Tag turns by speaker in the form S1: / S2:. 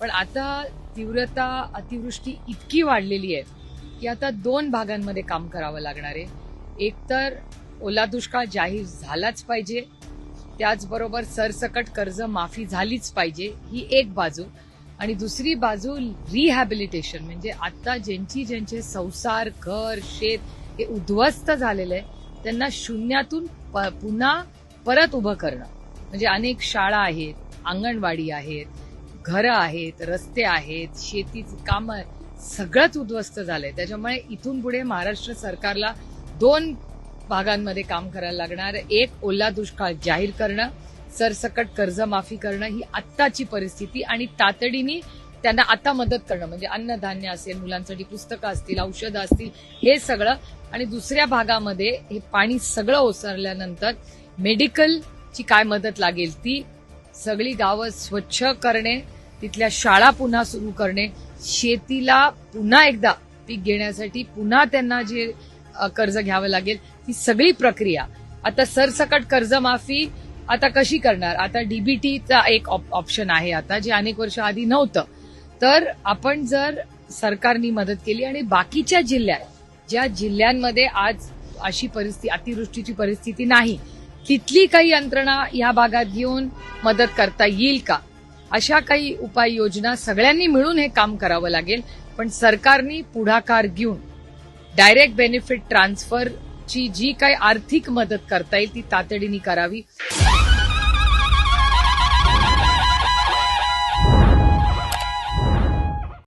S1: पण आता तीव्रता अतिवृष्टी इतकी वाढलेली आहे की आता दोन भागांमध्ये काम करावं लागणार आहे. एक तर ओला दुष्काळ जाहीर झालाच पाहिजे. त्याचबरोबर सरसकट कर्ज माफी झालीच पाहिजे ही एक बाजू. आणि दुसरी बाजू रिहॅबिलिटेशन म्हणजे आता ज्यांची ज्यांचे संसार घर शेत हे उद्ध्वस्त झालेलं आहे त्यांना शून्यातून प- पुन्हा परत उभं करणं. म्हणजे अनेक शाळा आहेत अंगणवाडी आहेत घरं आहेत रस्ते आहेत शेतीची कामं सगळंच उद्ध्वस्त झालंय. त्याच्यामुळे इथून पुढे महाराष्ट्र सरकारला दोन भागांमध्ये काम करायला लागणार. एक ओला दुष्काळ जाहीर करणं सरसकट कर्जमाफी करणं ही आत्ताची परिस्थिती आणि तातडीने त्यांना आता मदत करणं. म्हणजे अन्नधान्य असेल मुलांसाठी पुस्तकं असतील औषधं असतील हे सगळं. आणि दुसऱ्या भागामध्ये हे पाणी सगळं ओसरल्यानंतर मेडिकलची काय मदत लागेल ती सगळी गावं स्वच्छ करणे तिथल्या शाळा पुन्हा सुरू करणे शेतीला पुन्हा एकदा पीक घेण्यासाठी पुन्हा त्यांना जे कर्ज घ्यावं लागेल ती सगळी प्रक्रिया. आता सरसकट कर्जमाफी आता कशी करणार? आता डीबीटीचा एक ऑप- ऑप्शन आहे आता जे अनेक वर्ष आधी नव्हतं. तर आपण जर सरकारनी मदत केली आणि बाकीच्या जिल्ह्यात ज्या जिल्ह्यांमध्ये आज अशी परिस्थिती अतिवृष्टीची परिस्थिती नाही तिथली काही यंत्रणा या भागात घेऊन मदत करता येईल का? अशा काही उपाययोजना सगळ्यांनी मिळून हे काम करावं लागेल. पण सरकारनी पुढाकार घेऊन डायरेक्ट बेनिफिट ट्रान्सफरची जी काही आर्थिक मदत करता येईल ती तातडीने करावी.